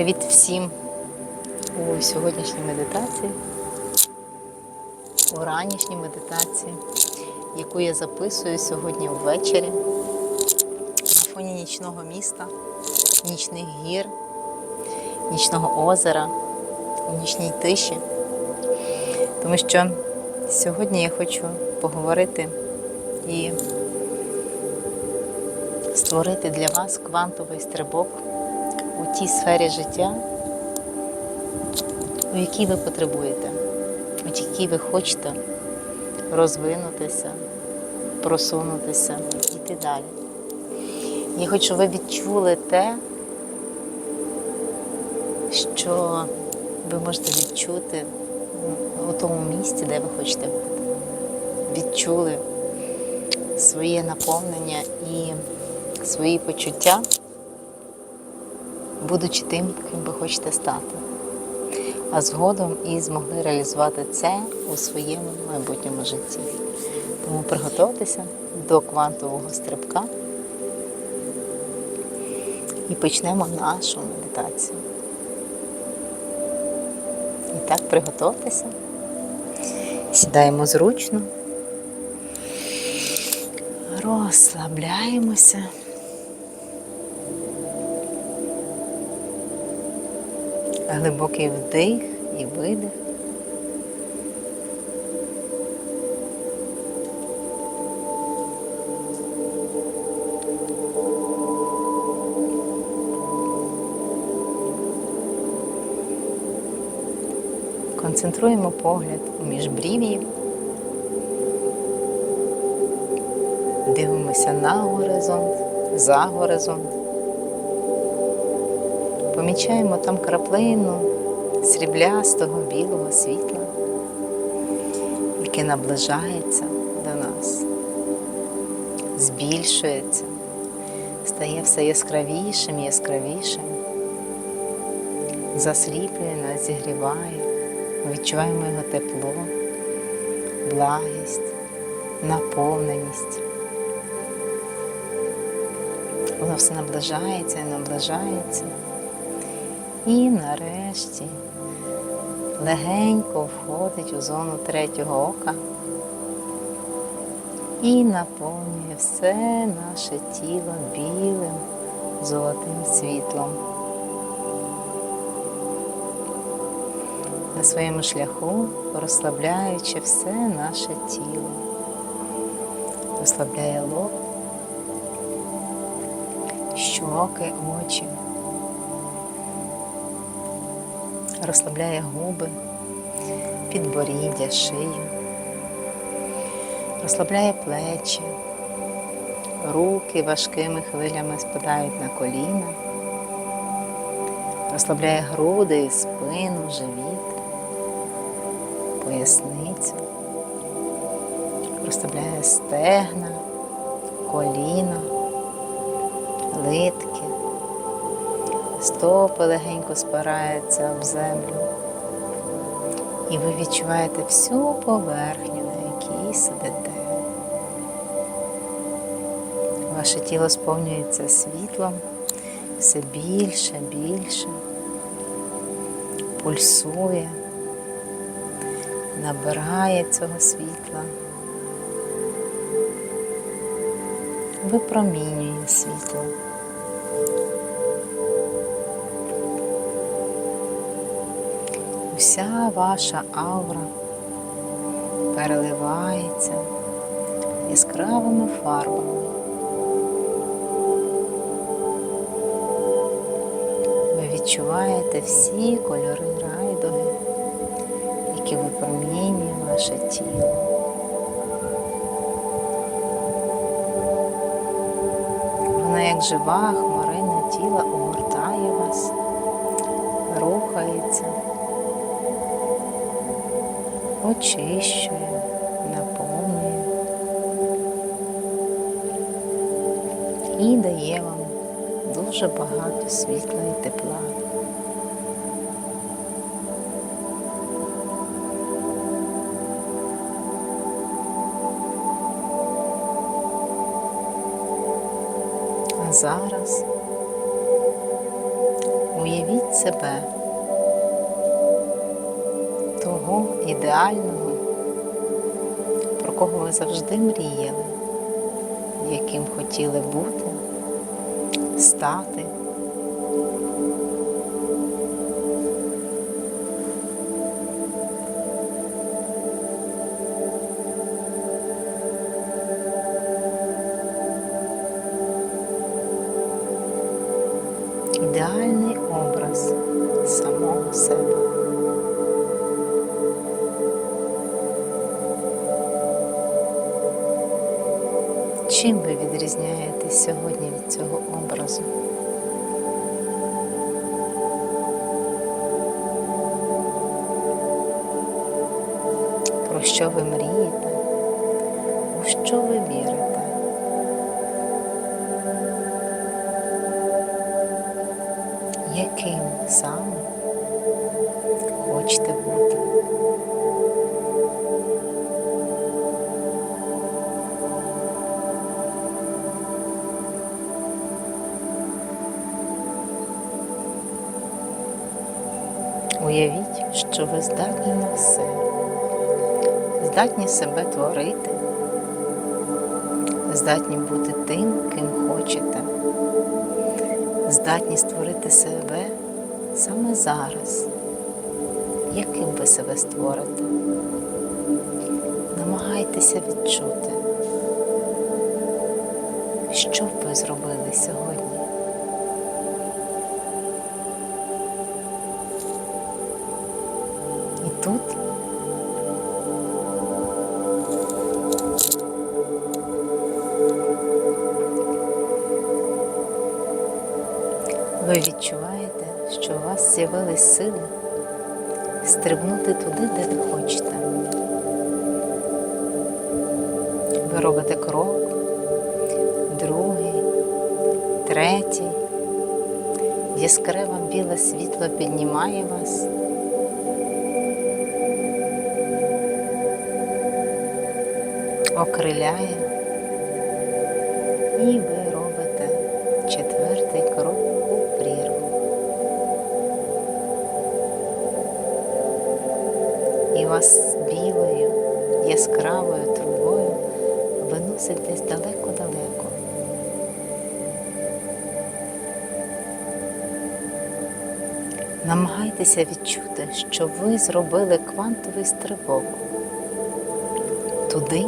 Привіт всім у сьогоднішній медитації, у ранішній медитації, яку я записую сьогодні ввечері на фоні нічного міста, нічних гір, нічного озера, нічній тиші. Тому що сьогодні я хочу поговорити і створити для вас квантовий стрибок у тій сфері життя, у якій ви потребуєте, у якій ви хочете розвинутися, просунутися, йти далі. Я хочу, щоб ви відчули те, що ви можете відчути у тому місці, де ви хочете бути. Відчули своє наповнення і свої почуття будучи тим, ким ви хочете стати. А згодом і змогли реалізувати це у своєму майбутньому житті. Тому приготуйтеся до квантового стрибка і почнемо нашу медитацію. І так, приготуйтеся. Сідаємо зручно, розслабляємося. Глибокий вдих і видих. Концентруємо погляд у міжбрів'ї. Дивимося на горизонт, за горизонт. Помічаємо там краплину сріблястого білого світла, яке наближається до нас, збільшується, стає все яскравішим, яскравішим, засліплює нас, зігріває, відчуваємо його тепло, благість, наповненість. Воно все наближається і наближається. І нарешті легенько входить у зону третього ока і наповнює все наше тіло білим золотим світлом. На своєму шляху розслабляючи все наше тіло, розслабляє лоб, щоки, очі. Розслабляє губи, підборіддя, шию, розслабляє плечі, руки важкими хвилями спадають на коліна, розслабляє груди, спину, живіт, поясницю, розслабляє стегна, коліна, литки. Стопи легенько спираються об землю. І ви відчуваєте всю поверхню, на якій сидите. Ваше тіло сповнюється світлом все більше, більше, пульсує, набирає цього світла, випромінює світло. Вся ваша аура переливається яскравими фарбами. Ви відчуваєте всі кольори райдуги, які випромінює ваше тіло. Вона як жива хмарина тіла огортає очищує, наповнює і дає вам дуже багато світла і тепла. А зараз уявіть себе, ідеального, про кого ви завжди мріяли, яким хотіли бути, стати. ідеальний образ самого себе. Чим ви відрізняєтесь сьогодні від цього образу? Про що ви мрієте? У що ви вірите? Яким саме хочете бути? Що ви здатні на все, здатні себе творити, здатні бути тим, ким хочете, здатні створити себе саме зараз. Яким ви себе створите? Намагайтеся відчути, що б ви зробили сьогодні. Тут ви відчуваєте, що у вас з'явились сили стрибнути туди, де ви хочете. Ви робите крок, другий, третій. Яскраве біле світло піднімає вас. Окриляє, і ви робите четвертий крок у прірву. І вас білою яскравою трубою виносить десь далеко-далеко. Намагайтеся відчути, що ви зробили квантовий стрибок туди,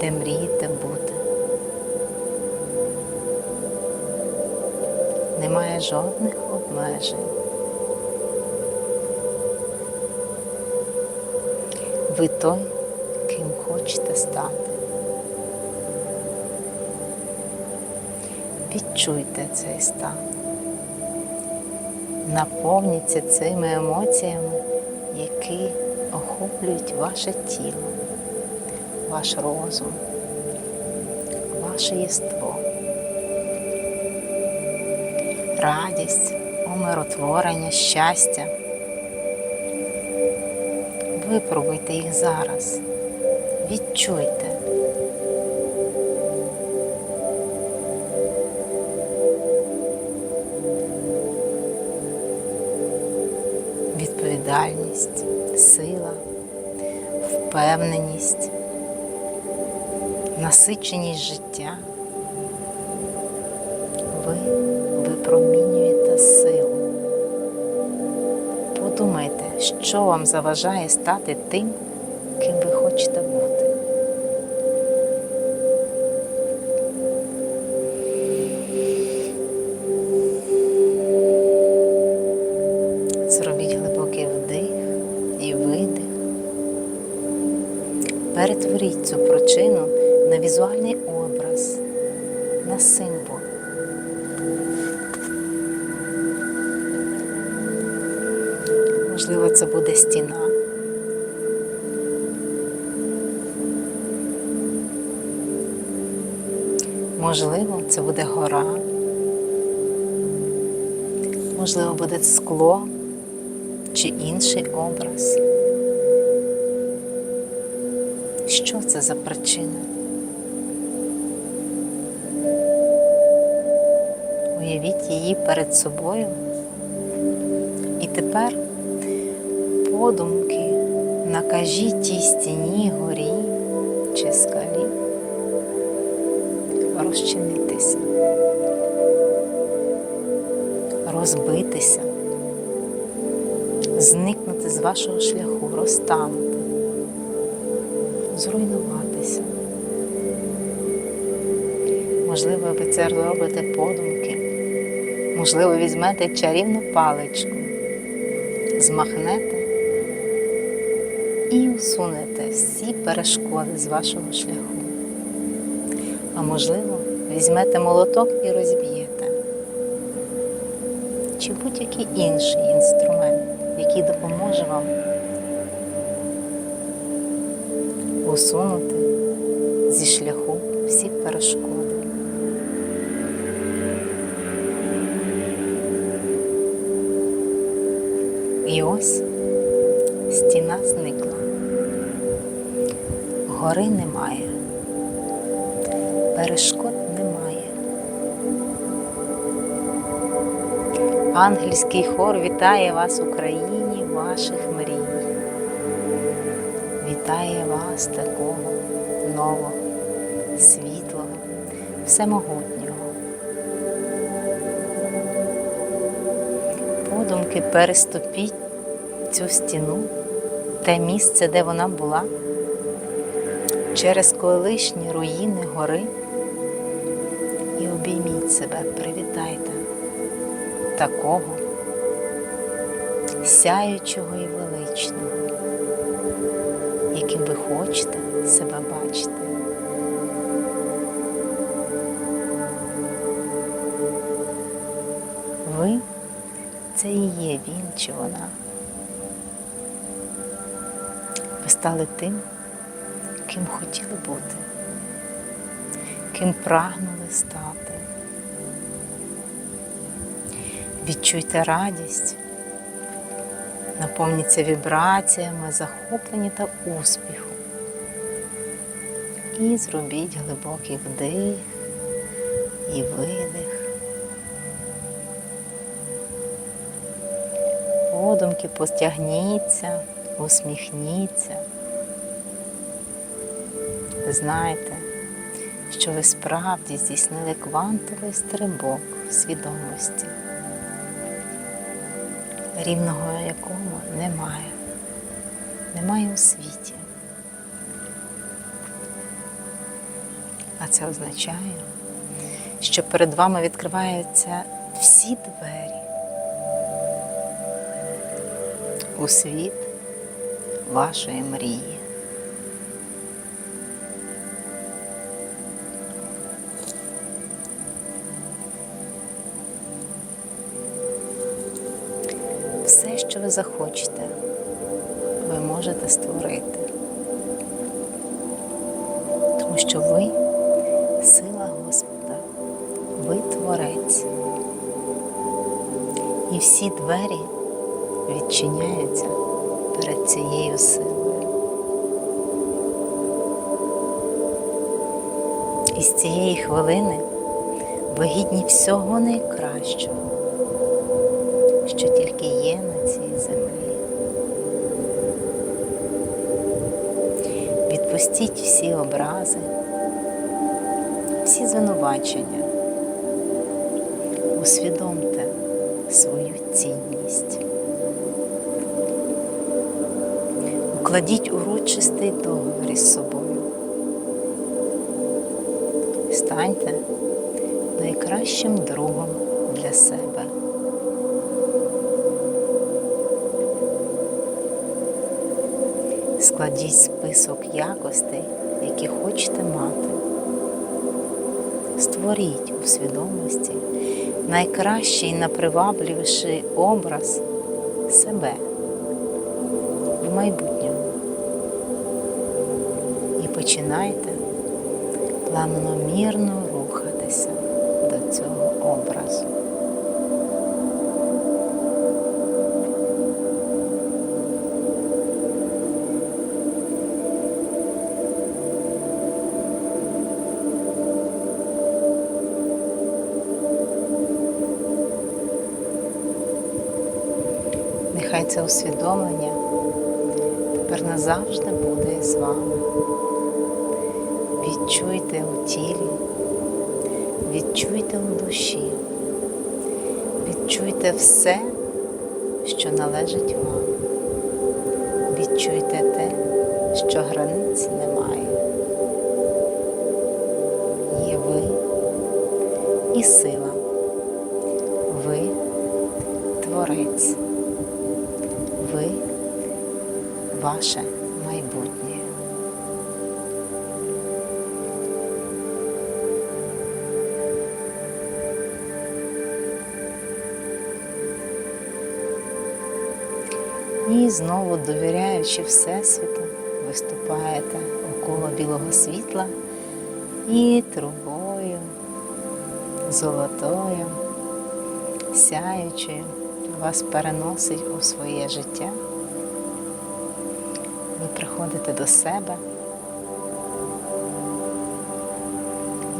де мрієте бути. Немає жодних обмежень. Ви той, ким хочете стати. Відчуйте цей стан. Наповніться цими емоціями, які охоплюють ваше тіло ваш розум, ваше єство, радість, умиротворення, щастя. Випробуйте їх зараз, відчуйте. Відповідальність, сила, впевненість насиченість життя. Ви випромінюєте силу. Подумайте, що вам заважає стати тим, ким ви хочете бути. Зробіть глибокий вдих і видих. Перетворіть цю візуальний образ, на символ. Можливо, це буде стіна. Можливо, це буде гора. Можливо, буде скло чи інший образ. Що це за причина? Уявіть її перед собою І тепер подумки накажіть тій стіні, горі чи скалі розчинитися, розбитися, зникнути з вашого шляху, розтанути, зруйнуватися. Можливо, ви це робите подумки. Можливо, візьмете чарівну паличку, змахнете і усунете всі перешкоди з вашого шляху. А можливо, візьмете молоток і розб'єте, чи будь-який інший інструмент, який допоможе вам усунути зі шляху всі перешкоди. Ось стіна зникла. Гори немає, перешкод немає. Ангельський хор вітає вас у країні ваших мрій. Вітає вас такого нового, світлого, всемогутнього. Подумки переступіть цю стіну, те місце, де вона була, через колишні руїни гори і обійміть себе, привітайте такого сяючого і величного, яким ви хочете себе бачити. Ви це і є він чи вона. Ви стали тим, ким хотіли бути, ким прагнули стати. Відчуйте радість, наповніться вібраціями, захоплені та успіху. І зробіть глибокий вдих і видих. Подумки постягніться, усміхніться. Знайте, що ви справді здійснили квантовий стрибок свідомості, рівного якому немає, немає у світі. А це означає, що перед вами відкриваються всі двері у світ вашої мрії. Все, що ви захочете, ви можете створити, тому що ви сила Господа, ви творець. І всі двері відчиняються перед цією силою. І з цієї хвилини ви гідні всього найкращого, що тільки є на цій землі. Відпустіть всі образи, всі звинувачення, усвідомте свою цінність. Укладіть урочистий договір із собою. Станьте найкращим другом для себе. Складіть список якостей, які хочете мати. Створіть у свідомості найкращий і найпривабливіший образ себе в майбутньому. Починайте планомірно рухатися до цього образу. Нехай це усвідомлення тепер назавжди буде з вами. Відчуйте у тілі, відчуйте у душі, відчуйте все, що належить вам. Відчуйте те, що границь немає. Є ви і сила. Ви творець. Ви ваше І знову довіряючи Всесвіту, виступаєте около білого світла і трубою, золотою, сяючою вас переносить у своє життя. Ви приходите до себе.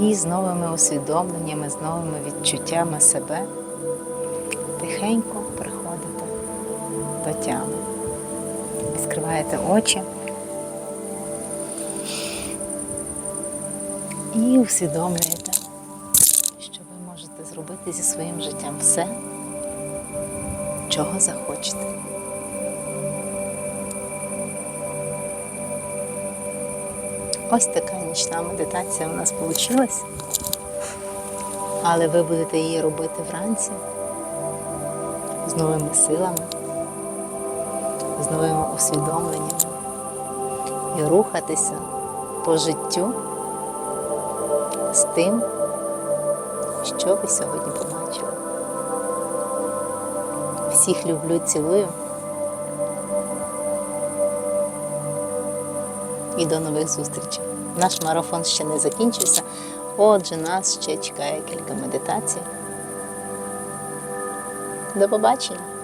І з новими усвідомленнями, з новими відчуттями себе. Тихенько до тями. Відкриваєте очі і усвідомлюєте, що ви можете зробити зі своїм життям все, чого захочете. Ось така нічна медитація у нас вийшла. Але ви будете її робити вранці з новими силами, з новими усвідомленнями і рухатися по життю з тим, що ви сьогодні побачили. Всіх люблю, цілую. І до нових зустрічей. Наш марафон ще не закінчився, отже, нас ще чекає кілька медитацій. До побачення!